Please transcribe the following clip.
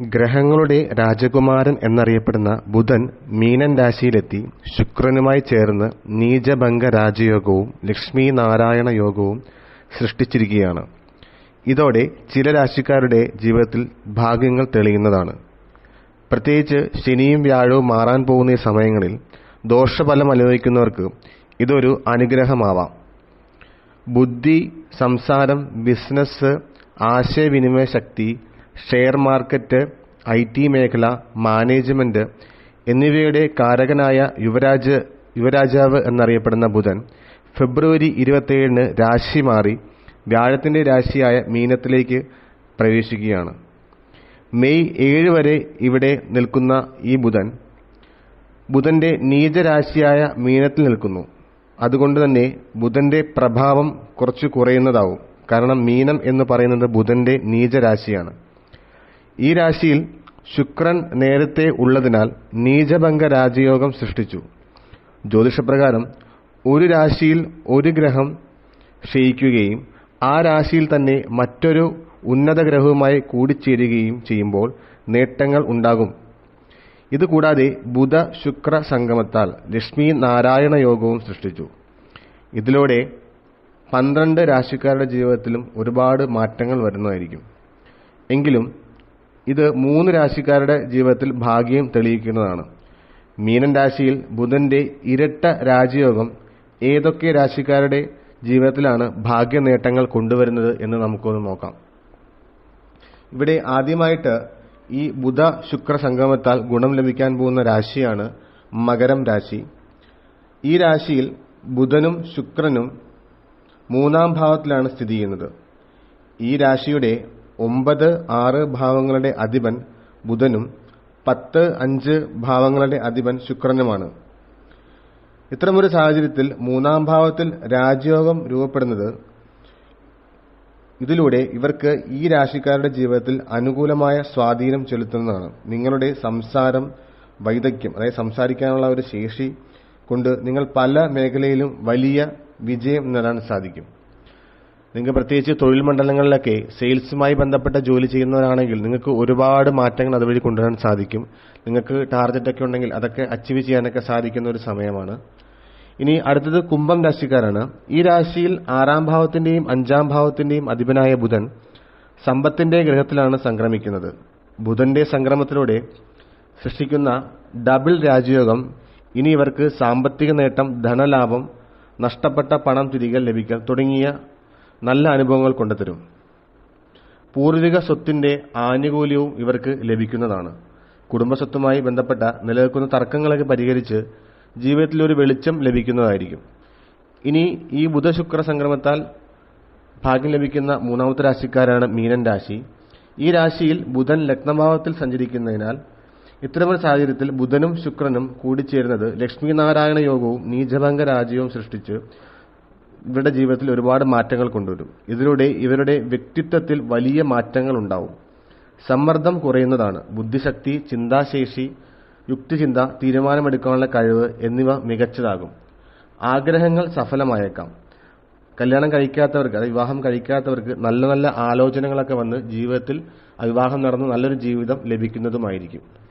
ഗ്രഹങ്ങളുടെ രാജകുമാരൻ എന്നറിയപ്പെടുന്ന ബുധൻ മീനൻ രാശിയിലെത്തി ശുക്രനുമായി ചേർന്ന് നീചഭംഗ രാജയോഗവും ലക്ഷ്മി നാരായണ യോഗവും സൃഷ്ടിച്ചിരിക്കുകയാണ്. ഇതോടെ ചില രാശിക്കാരുടെ ജീവിതത്തിൽ ഭാഗ്യങ്ങൾ തെളിയുന്നതാണ്. പ്രത്യേകിച്ച് ശനിയും വ്യാഴവും മാറാൻ പോകുന്ന ഈ സമയങ്ങളിൽ ദോഷഫലം അനുഭവിക്കുന്നവർക്ക് ഇതൊരു അനുഗ്രഹമാവാം. ബുദ്ധി സംസാരം ബിസിനസ് ആശയവിനിമയ ശക്തി ഷെയർ മാർക്കറ്റ് ഐ ടി മേഖല മാനേജ്മെന്റ് എന്നിവയുടെ കാരകനായ യുവരാജ് യുവരാജാവ് എന്നറിയപ്പെടുന്ന ബുധൻ ഫെബ്രുവരി ഇരുപത്തിയേഴിന് രാശി മാറി വ്യാഴത്തിന്റെ രാശിയായ മീനത്തിലേക്ക് പ്രവേശിക്കുകയാണ്. മെയ് ഏഴ് വരെ ഇവിടെ നിൽക്കുന്ന ഈ ബുധൻ ബുധന്റെ നീചരാശിയായ മീനത്തിൽ നിൽക്കുന്നു. അതുകൊണ്ട് തന്നെ ബുധന്റെ പ്രഭാവം കുറച്ച് കുറയുന്നതാവും. കാരണം മീനം എന്ന് പറയുന്നത് ബുധന്റെ നീചരാശിയാണ്. ഈ രാശിയിൽ ശുക്രൻ നേരത്തെ ഉള്ളതിനാൽ നീചഭംഗ രാജയോഗം സൃഷ്ടിച്ചു. ജ്യോതിഷപ്രകാരം ഒരു രാശിയിൽ ഒരു ഗ്രഹം ക്ഷയിക്കുകയും ആ രാശിയിൽ തന്നെ മറ്റൊരു ഉന്നത ഗ്രഹവുമായി കൂടിച്ചേരുകയും ചെയ്യുമ്പോൾ നേട്ടങ്ങൾ ഉണ്ടാകും. ഇതുകൂടാതെ ബുധ ശുക്ര സംഗമത്താൽ ലക്ഷ്മി നാരായണ യോഗവും സൃഷ്ടിച്ചു. ഇതിലൂടെ പന്ത്രണ്ട് രാശിക്കാരുടെ ജീവിതത്തിലും ഒരുപാട് മാറ്റങ്ങൾ വരുന്നതായിരിക്കും. എങ്കിലും ഇത് മൂന്ന് രാശിക്കാരുടെ ജീവിതത്തിൽ ഭാഗ്യം തെളിയിക്കുന്നതാണ്. മീനൻ രാശിയിൽ ബുധന്റെ ഇരട്ട രാജയോഗം ഏതൊക്കെ രാശിക്കാരുടെ ജീവിതത്തിലാണ് ഭാഗ്യ നേട്ടങ്ങൾ കൊണ്ടുവരുന്നത് എന്ന് നമുക്കൊന്ന് നോക്കാം. ഇവിടെ ആദ്യമായിട്ട് ഈ ബുധ ശുക്ര സംഗമത്താൽ ഗുണം ലഭിക്കാൻ പോകുന്ന രാശിയാണ് മകരം രാശി. ഈ രാശിയിൽ ബുധനും ശുക്രനും മൂന്നാം ഭാവത്തിലാണ് സ്ഥിതി ചെയ്യുന്നത്. ഈ രാശിയുടെ ഒമ്പത് ആറ് ഭാവങ്ങളുടെ അധിപൻ ബുധനും പത്ത് അഞ്ച് ഭാവങ്ങളുടെ അധിപൻ ശുക്രനുമാണ്. ഇത്തരമൊരു സാഹചര്യത്തിൽ മൂന്നാം ഭാവത്തിൽ രാജയോഗം രൂപപ്പെടുന്നത് ഇതിലൂടെ ഇവർക്ക് ഈ രാശിക്കാരുടെ ജീവിതത്തിൽ അനുകൂലമായ സ്വാധീനം ചെലുത്തുന്നതാണ്. നിങ്ങളുടെ സംസാരം വൈദഗ്ധ്യം അതായത് സംസാരിക്കാനുള്ള ഒരു ശേഷി കൊണ്ട് നിങ്ങൾ പല മേഖലയിലും വലിയ വിജയം നേടാൻ സാധിക്കും. നിങ്ങൾക്ക് പ്രത്യേകിച്ച് തൊഴിൽ മണ്ഡലങ്ങളിലൊക്കെ സെയിൽസുമായി ബന്ധപ്പെട്ട ജോലി ചെയ്യുന്നവരാണെങ്കിൽ നിങ്ങൾക്ക് ഒരുപാട് മാറ്റങ്ങൾ അതുവഴി കൊണ്ടുവരാൻ സാധിക്കും. നിങ്ങൾക്ക് ടാർഗറ്റ് ഒക്കെ ഉണ്ടെങ്കിൽ അതൊക്കെ അച്ചീവ് ചെയ്യാനൊക്കെ സാധിക്കുന്ന ഒരു സമയമാണ്. ഇനി അടുത്തത് കുംഭം രാശിക്കാരാണ്. ഈ രാശിയിൽ ആറാം ഭാവത്തിന്റെയും അഞ്ചാം ഭാവത്തിന്റെയും അധിപനായ ബുധൻ സമ്പത്തിന്റെ ഗ്രഹത്തിലാണ് സംക്രമിക്കുന്നത്. ബുധന്റെ സംക്രമത്തിലൂടെ സൃഷ്ടിക്കുന്ന ഡബിൾ രാജയോഗം ഇനി ഇവർക്ക് സാമ്പത്തിക നേട്ടം ധനലാഭം നഷ്ടപ്പെട്ട പണം തിരികെ ലഭിക്കൽ തുടങ്ങിയ നല്ല അനുഭവങ്ങൾ കൊണ്ടുതരും. പൂർവിക സ്വത്തിന്റെ ആനുകൂല്യവും ഇവർക്ക് ലഭിക്കുന്നതാണ്. കുടുംബസ്വത്തുമായി ബന്ധപ്പെട്ട നിലനിൽക്കുന്ന തർക്കങ്ങളൊക്കെ പരിഹരിച്ച് ജീവിതത്തിൽ ഒരു വെളിച്ചം ലഭിക്കുന്നതായിരിക്കും. ഇനി ഈ ബുധശുക്ര സംക്രമത്താൽ ഭാഗ്യം ലഭിക്കുന്ന മൂന്നാമത്തെ രാശിക്കാരാണ് മീനൻ രാശി. ഈ രാശിയിൽ ബുധൻ ലഗ്നഭാവത്തിൽ സഞ്ചരിക്കുന്നതിനാൽ ഇത്തരമൊരു സാഹചര്യത്തിൽ ബുധനും ശുക്രനും കൂടിച്ചേരുന്നത് ലക്ഷ്മി നാരായണ യോഗവും നീചഭംഗ രാജ്യവും സൃഷ്ടിച്ച് ഇവരുടെ ജീവിതത്തിൽ ഒരുപാട് മാറ്റങ്ങൾ കൊണ്ടുവരും. ഇതിലൂടെ ഇവരുടെ വ്യക്തിത്വത്തിൽ വലിയ മാറ്റങ്ങൾ ഉണ്ടാവും. സമ്മർദ്ദം കുറയുന്നതാണ്. ബുദ്ധിശക്തി ചിന്താശേഷി യുക്തിചിന്ത തീരുമാനമെടുക്കാനുള്ള കഴിവ് എന്നിവ മികച്ചതാകും. ആഗ്രഹങ്ങൾ സഫലമായേക്കാം. കല്യാണം കഴിക്കാത്തവർക്ക് അതായത് വിവാഹം കഴിക്കാത്തവർക്ക് നല്ല നല്ല ആലോചനകളൊക്കെ വന്ന് ജീവിതത്തിൽ വിവാഹം നടന്ന് നല്ലൊരു ജീവിതം ലഭിക്കുന്നതുമായിരിക്കും.